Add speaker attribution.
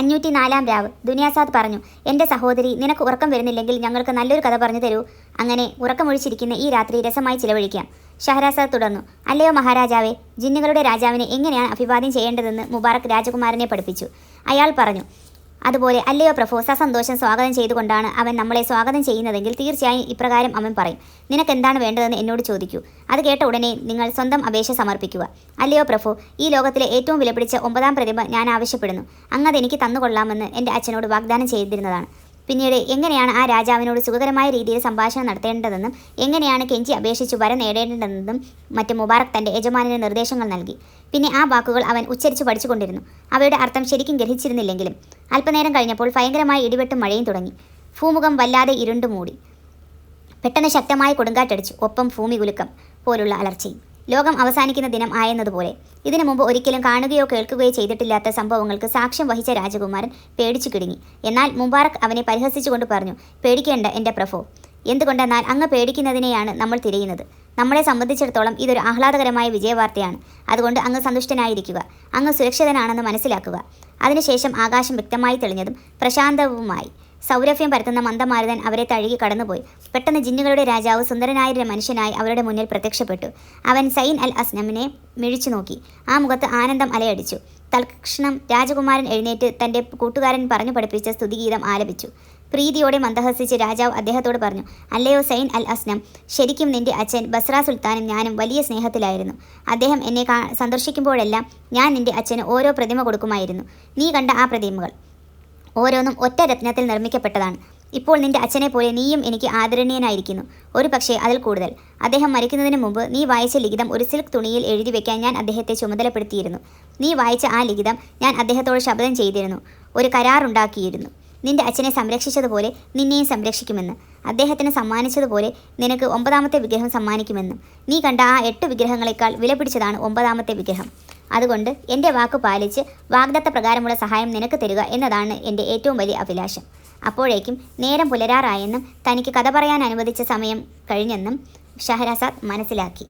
Speaker 1: അഞ്ഞൂറ്റി നാലാം രാവ്. ദുനിയാസാദ് പറഞ്ഞു എന്റെ സഹോദരി നിനക്ക് ഉറക്കം വരുന്നില്ലെങ്കിൽ ഞങ്ങൾക്ക് നല്ലൊരു കഥ പറഞ്ഞു തരൂ. അങ്ങനെ ഉറക്കമൊഴിച്ചിരിക്കുന്ന ഈ രാത്രി രസമായി ചിലവഴിക്കാം. ഷഹരാസാദ് തുടർന്നു അല്ലയോ മഹാരാജാവേ ജിന്നുകളുടെ രാജാവിനെ എങ്ങനെയാണ് അഭിവാദ്യം ചെയ്യേണ്ടതെന്ന് മുബാറക് രാജകുമാരനെ പഠിപ്പിച്ചു. അയാൾ പറഞ്ഞു അതുപോലെ അല്ലയോ പ്രഭു സസന്തോഷം സ്വാഗതം ചെയ്തുകൊണ്ടാണ് അവൻ നമ്മളെ സ്വാഗതം ചെയ്യുന്നതെങ്കിൽ തീർച്ചയായും ഇപ്രകാരം അവൻ പറയും. നിനക്ക് എന്താണ് വേണ്ടതെന്ന് എന്നോട് ചോദിക്കൂ. അത് കേട്ട ഉടനെ നിങ്ങൾ സ്വന്തം അപേക്ഷ സമർപ്പിക്കുക. അല്ലയോ പ്രഭു ഈ ലോകത്തിലെ ഏറ്റവും വിലപിടിച്ച ഒമ്പതാം പ്രതിഭ ഞാൻ ആവശ്യപ്പെടുന്നു. അങ്ങത് എനിക്ക് തന്നുകൊള്ളാമെന്ന് എന്റെ അച്ഛനോട് വാഗ്ദാനം ചെയ്തിരുന്നതാണ്. പിന്നീട് എങ്ങനെയാണ് ആ രാജാവിനോട് സുഖകരമായ രീതിയിൽ സംഭാഷണം നടത്തേണ്ടതെന്നും എങ്ങനെയാണ് കെഞ്ചി അപേക്ഷിച്ച് വര നേടേണ്ടതെന്നും മറ്റ് മുബാറക് തന്റെ യജമാനിന് നിർദ്ദേശങ്ങൾ നൽകി. പിന്നെ ആ വാക്കുകൾ അവൻ ഉച്ചരിച്ച് പഠിച്ചുകൊണ്ടിരുന്നു. അവയുടെ അർത്ഥം ശരിക്കും ഗ്രഹിച്ചിരുന്നില്ലെങ്കിലും അല്പനേരം കഴിഞ്ഞപ്പോൾ ഭയങ്കരമായ ഇടിവെട്ടും മഴയും തുടങ്ങി. ഭൂമുഖം വല്ലാതെ ഇരുണ്ടു മൂടി. പെട്ടെന്ന് ശക്തമായ കൊടുങ്കാറ്റടിച്ചു. ഒപ്പം ഭൂമി കുലുക്കം പോലുള്ള അലർച്ചയും. ലോകം അവസാനിക്കുന്ന ദിനം ആയെന്നതുപോലെ. ഇതിനു മുമ്പ് ഒരിക്കലും കാണുകയോ കേൾക്കുകയോ ചെയ്തിട്ടില്ലാത്ത സംഭവങ്ങൾക്ക് സാക്ഷ്യം വഹിച്ച രാജകുമാരൻ പേടിച്ചു കിടുങ്ങി. എന്നാൽ മുബാറക് അവനെ പരിഹസിച്ചുകൊണ്ട് പറഞ്ഞു പേടിക്കേണ്ട എന്റെ പ്രഭോ. എന്തുകൊണ്ടെന്നാൽ അങ്ങ് പേടിക്കുന്നതിനെയാണ് നമ്മൾ തിരയുന്നത്. നമ്മളെ സംബന്ധിച്ചിടത്തോളം ഇതൊരു ആഹ്ലാദകരമായ വിജയവാർത്തയാണ്. അതുകൊണ്ട് അങ്ങ് സന്തുഷ്ടനായിരിക്കുക. അങ്ങ് സുരക്ഷിതനാണെന്ന് മനസ്സിലാക്കുക. അതിനുശേഷം ആകാശം വ്യക്തമായി തെളിഞ്ഞതും പ്രശാന്തവുമായി. സൗരഭ്യം പരത്തുന്ന മന്ദമാരുതൻ അവരെ തഴുകി കടന്നുപോയി. പെട്ടെന്ന് ജിന്നുകളുടെ രാജാവ് സുന്ദരനായ മനുഷ്യനായി അവരുടെ മുന്നിൽ പ്രത്യക്ഷപ്പെട്ടു. അവൻ സൈൻ അൽ അസ്നമിനെ മിഴിച്ചു നോക്കി. ആ മുഖത്ത് ആനന്ദം അലയടിച്ചു. തൽക്ഷണം രാജകുമാരൻ എഴുന്നേറ്റ് തന്റെ കൂട്ടുകാരൻ പറഞ്ഞു പഠിപ്പിച്ച സ്തുതിഗീതം ആലപിച്ചു. പ്രീതിയോടെ മന്ദഹസിച്ച് രാജാവ് അദ്ദേഹത്തോട് പറഞ്ഞു അല്ലയോ സൈൻ അൽ അസ്നം ശരിക്കും നിന്റെ അച്ഛൻ ബസ്ര സുൽത്താനും ഞാനും വലിയ സ്നേഹത്തിലായിരുന്നു. അദ്ദേഹം എന്നെ സന്ദർശിക്കുമ്പോഴെല്ലാം ഞാൻ നിന്റെ അച്ഛന് ഓരോ പ്രതിമ കൊടുക്കുമായിരുന്നു. നീ കണ്ട ആ പ്രതിമകൾ. ഓരോന്നും ഒറ്റ രത്നത്തിൽ നിർമ്മിക്കപ്പെട്ടതാണ്. ഇപ്പോൾ നിന്റെ അച്ഛനെ പോലെ നീയും എനിക്ക് ആദരണീയനായിരിക്കുന്നു. ഒരു പക്ഷേ അതിൽ കൂടുതൽ. അദ്ദേഹം മരിക്കുന്നതിന് മുമ്പ് നീ വായിച്ച ലിഖിതം ഒരു സിൽക്ക് തുണിയിൽ എഴുതി വെക്കാൻ ഞാൻ അദ്ദേഹത്തെ ചുമതലപ്പെടുത്തിയിരുന്നു. നീ വായിച്ച ആ ലിഖിതം ഞാൻ അദ്ദേഹത്തോട് ശബ്ദം ചെയ്തിരുന്നു. ഒരു കരാറുണ്ടാക്കിയിരുന്നു. നിന്റെ അച്ഛനെ സംരക്ഷിച്ചതുപോലെ നിന്നെയും സംരക്ഷിക്കുമെന്ന്. അദ്ദേഹത്തിന് സമ്മാനിച്ചതുപോലെ നിനക്ക് ഒമ്പതാമത്തെ വിഗ്രഹം സമ്മാനിക്കുമെന്നും. നീ കണ്ട ആ എട്ട് വിഗ്രഹങ്ങളെക്കാൾ വിലപിടിച്ചതാണ് ഒമ്പതാമത്തെ വിഗ്രഹം. അതുകൊണ്ട് എന്റെ വാക്ക് പാലിച്ച് വാഗ്ദത്ത പ്രകാരമുള്ള സഹായം നിനക്ക് തരിക എന്നതാണ് എന്റെ ഏറ്റവും വലിയ അഭിലാഷം. അപ്പോഴേക്കും നേരം പുലരാറായെന്നും തനിക്ക് കഥ പറയാൻ അനുവദിച്ച സമയം കഴിഞ്ഞെന്നും ഷഹരാസാദ് മനസ്സിലാക്കി.